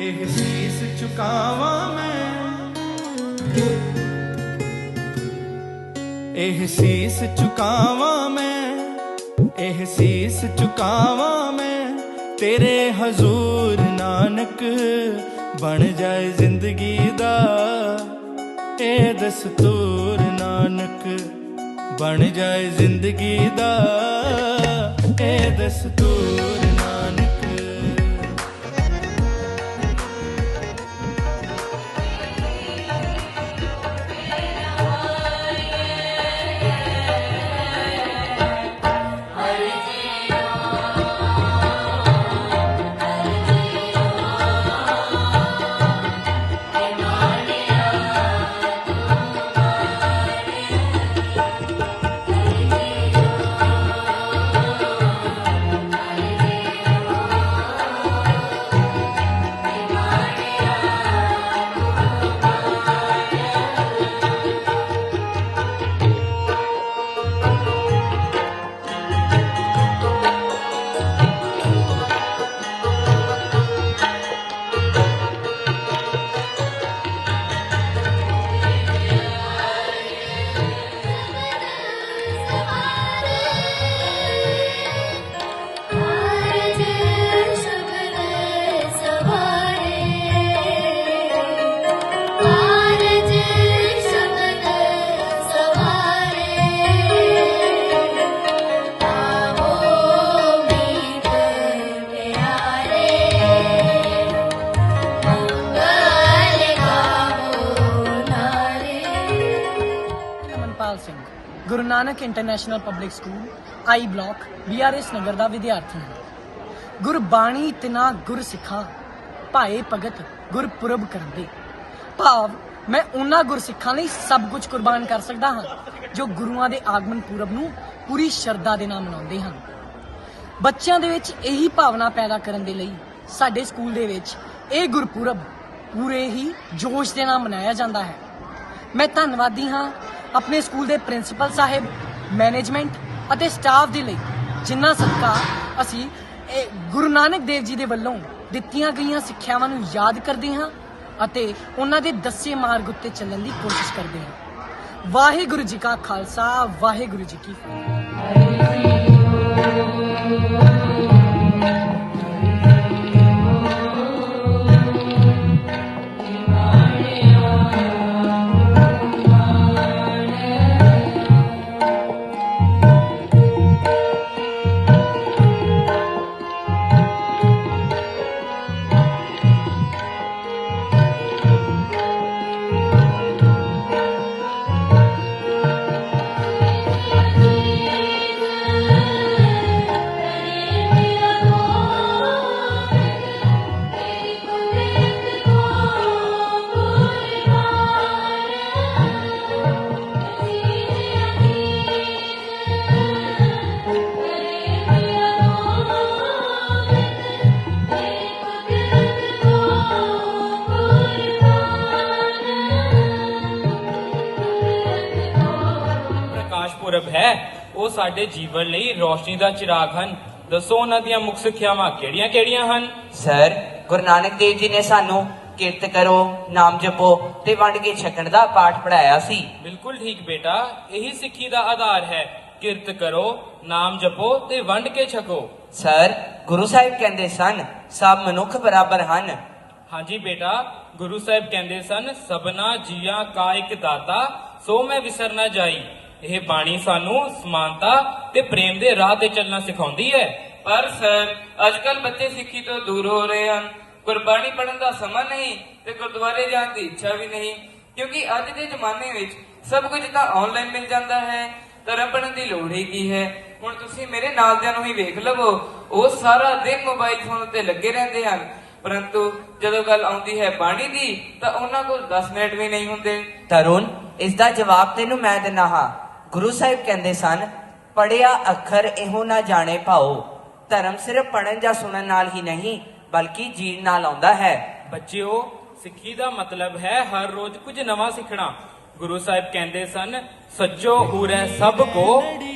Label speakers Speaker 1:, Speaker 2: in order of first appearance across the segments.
Speaker 1: ਇਹ ਸੀਸ ਚੁਕਾਵਾਂ ਮੈਂ। ਇਹ ਸੀਸ ਚੁਕਾਵਾਂ ਮੈਂ। ਇਹ ਸੀਸ ਚੁਕਾਵਾਂ ਮੈਂ। ਤੇਰੇ ਹਜ਼ੂਰ ਨਾਨਕ ਬਣ ਜਾਏ ਜ਼ਿੰਦਗੀ ਦਾ। ਇਹ ਦਸਤੂਰ ਨਾਨਕ ਬਣ ਜਾਏ ਜ਼ਿੰਦਗੀ ਦਾ। ਇਹ ਦਸਤੂਰ
Speaker 2: Guru Nanak international public school, I block BRS Nagar ਦਾ ਵਿਦਿਆਰਥੀ ਹਾਂ। ਗੁਰਬਾਣੀ ਤਿਨਾ ਗੁਰ ਸਿੱਖਾਂ, ਭਾਏ ਭਗਤ ਗੁਰਪੁਰਬ ਕਰਦੇ। ਭਾਵ, ਮੈਂ ਉਹਨਾਂ ਗੁਰਸਿੱਖਾਂ ਲਈ ਸਭ ਕੁਝ ਕੁਰਬਾਨ ਕਰ ਸਕਦਾ ਹਾਂ, ਜੋ ਗੁਰੂਆਂ ਦੇ ਆਗਮਨ ਪੁਰਬ ਨੂੰ ਪੂਰੀ ਸ਼ਰਧਾ ਦੇ ਨਾਲ ਮਨਾਉਂਦੇ ਹਨ। ਬੱਚਿਆਂ ਦੇ ਵਿੱਚ ਇਹੀ ਭਾਵਨਾ ਪੈਦਾ ਕਰਨ ਦੇ ਲਈ ਸਾਡੇ ਸਕੂਲ ਦੇ ਵਿੱਚ ਇਹ ਗੁਰਪੁਰਬ ਪੂਰੇ ਹੀ ਜੋਸ਼ ਦੇ ਨਾਲ ਮਨਾਇਆ ਜਾਂਦਾ ਹੈ। ਮੈਂ ਧੰਨਵਾਦੀ ਹਾਂ ਆਪਣੇ ਸਕੂਲ ਦੇ ਪ੍ਰਿੰਸੀਪਲ ਸਾਹਿਬ, ਮੈਨੇਜਮੈਂਟ ਅਤੇ ਸਟਾਫ ਦੇ ਲਈ ਜਿੰਨਾ ਸਦਕਾ ਅਸੀਂ ਗੁਰੂ ਨਾਨਕ ਦੇਵ ਜੀ ਦੇ ਵੱਲੋਂ ਦਿੱਤੀਆਂ ਗਈਆਂ ਸਿੱਖਿਆਵਾਂ ਨੂੰ ਯਾਦ ਕਰਦੇ ਹਾਂ ਅਤੇ ਉਹਨਾਂ ਦੇ ਦੱਸੇ ਮਾਰਗ ਉੱਤੇ ਚੱਲਣ ਦੀ ਕੋਸ਼ਿਸ਼ ਕਰਦੇ ਹਾਂ। ਵਾਹਿਗੁਰੂ ਜੀ ਕਾ ਖਾਲਸਾ, ਵਾਹਿਗੁਰੂ ਜੀ ਕੀ ਫਤਿਹ।
Speaker 3: ਪ੍ਰਕਾਸ਼ ਪੁਰਬ ਹੈ। ਉਹ ਸਾਡੇ ਜੀਵਨ ਲਈ ਰੋਸ਼ਨੀ ਦਾ ਚਿਰਾਗ ਹਨ। ਦੱਸੋ ਉਹਨਾਂ ਦੀਆਂ ਮੁੱਖ ਸਿੱਖਿਆਵਾਂ ਕਿਹੜੀਆਂ-ਕਿਹੜੀਆਂ ਹਨ?
Speaker 4: ਸਰ ਗੁਰੂ ਨਾਨਕ ਦੇਵ ਜੀ ਨੇ ਸਾਨੂੰ ਕਿਰਤ ਕਰੋ ਨਾਮ ਜਪੋ ਤੇ ਵੰਡ ਕੇ ਛਕਣ ਦਾ ਪਾਠ ਪੜਾਇਆ ਸੀ।
Speaker 3: ਬਿਲਕੁਲ ਠੀਕ ਬੇਟਾ ਇਹੀ ਸਿੱਖੀ ਦਾ ਆਧਾਰ ਹੈ। ਕਿਰਤ ਕਰੋ ਨਾਮ ਜਪੋ ਤੇ ਵੰਡ ਕੇ ਛਕੋ।
Speaker 4: ਸਰ ਗੁਰੂ ਸਾਹਿਬ ਕਹਿੰਦੇ ਸਨ ਸਭ ਮਨੁੱਖ ਬਰਾਬਰ ਹਨ।
Speaker 3: ਹਾਂਜੀ ਬੇਟਾ ਗੁਰੂ ਸਾਹਿਬ ਕਹਿੰਦੇ ਸਨ ਸਭਨਾ ਜੀਆਂ ਕਾ ਇੱਕ ਦਾਤਾ ਸੋ ਮੈਂ ਵਿਸਰ ਨਾ ਜਾਈ। ਇਹ ਬਾਣੀ ਸਾਨੂੰ ਸਮਾਨਤਾ ਤੇ ਪ੍ਰੇਮ ਦੇ ਰਾਹ ਤੇ ਚੱਲਣਾ ਸਿਖਾਉਂਦੀ ਹੈ।
Speaker 5: ਪਰ ਸਰ ਅੱਜਕੱਲ ਬੱਚੇ ਸਿੱਖੀ ਤੋਂ ਦੂਰ ਹੋ ਰਹੇ ਹਨ। ਗੁਰਬਾਣੀ ਪੜ੍ਹਨ ਦਾ ਸਮਾਂ ਨਹੀਂ ਤੇ ਗੁਰਦੁਆਰੇ ਜਾਣ ਦੀ ਇੱਛਾ ਵੀ ਨਹੀਂ। ਕਿਉਂਕਿ ਅੱਜ ਦੇ ਜ਼ਮਾਨੇ ਵਿੱਚ ਸਭ ਕੁਝ ਤਾਂ ਆਨਲਾਈਨ ਮਿਲ ਜਾਂਦਾ ਹੈ। ਧਰਮ ਪੜ੍ਹਨ ਦੀ ਲੋੜ ਹੀ ਕੀ ਹੈ। ਹੁਣ ਤੁਸੀਂ ਮੇਰੇ ਨਾਲਦਿਆਂ ਨੂੰ ਹੀ ਵੇਖ ਲਵੋ। ਉਹ ਸਾਰਾ ਦਿਨ ਮੋਬਾਈਲ ਫੋਨ ਉੱਤੇ ਲੱਗੇ ਰਹਿੰਦੇ ਹਨ। ਪਰੰਤੂ ਜਦੋਂ ਗੱਲ ਆਉਂਦੀ ਹੈ ਬਾਣੀ ਦੀ ਤਾਂ ਉਹਨਾਂ ਕੋਲ 10 ਮਿੰਟ ਵੀ ਨਹੀਂ ਹੁੰਦੇ।
Speaker 4: ਤਰੁਣ ਇਸ ਦਾ ਜਵਾਬ ਤੈਨੂੰ ਮੈਂ ਦਿੰਦਾ ਹਾਂ। ਗੁਰੂ ਸਾਹਿਬ ਕਹਿੰਦੇ ਸਨ ਪੜਿਆ ਅੱਖਰ ਇਹੋ ਨਾ ਜਾਣੇ ਭਾਓ। ਧਰਮ ਸਿਰਫ ਪੜਨ ਜਾਂ ਸੁਣਨ ਨਾਲ ਹੀ ਨਹੀਂ ਬਲਕਿ ਜੀਣ ਨਾਲ ਆਉਂਦਾ ਹੈ।
Speaker 3: ਬੱਚਿਓ ਸਿੱਖੀ ਦਾ ਮਤਲਬ ਹੈ ਹਰ ਰੋਜ਼ ਕੁਝ ਨਵਾਂ ਸਿੱਖਣਾ। ਗੁਰੂ ਸਾਹਿਬ ਕਹਿੰਦੇ ਸਨ ਸੱਚੋ ਉਰੈ ਸਭ ਕੋ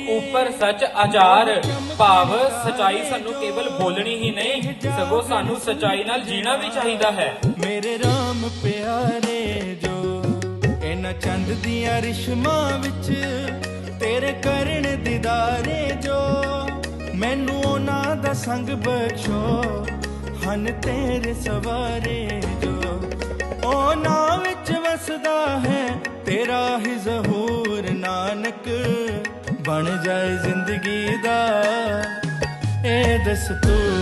Speaker 3: ਉਪਰ ਸੱਚ ਆਚਾਰ। ਭਾਵ ਸਚਾਈ ਸਾਨੂੰ ਕੇਵਲ ਬੋਲਣੀ ਹੀ ਨਹੀਂ ਸਗੋਂ ਸਾਨੂੰ ਸਚਾਈ ਨਾਲ ਜੀਣਾ ਵੀ ਚਾਹੀਦਾ ਹੈ।
Speaker 1: ਮੇਰੇ RAM ਪਿਆਰੇ ਦੀਆਂ ਰਿਸ਼ਮਾਂ ਵਿੱਚ ਤੇਰੇ ਕਰਨ ਦਿਦਾਰੇ ਜੋ ਮੈਨੂੰ ਉਹਨਾਂ ਦਾ ਸੰਗ ਬਖਸ਼ੋ, ਹਨ ਤੇਰੇ ਸਵਾਰੇ ਜੋ। ਉਹਨਾਂ ਵਿੱਚ ਵਸਦਾ ਹੈ ਤੇਰਾ ਹੀ ਜ਼ਹੂਰ ਨਾਨਕ, ਬਣ ਜਾਏ ਜ਼ਿੰਦਗੀ ਦਾ ਇਹ ਦਸਤੂਰ।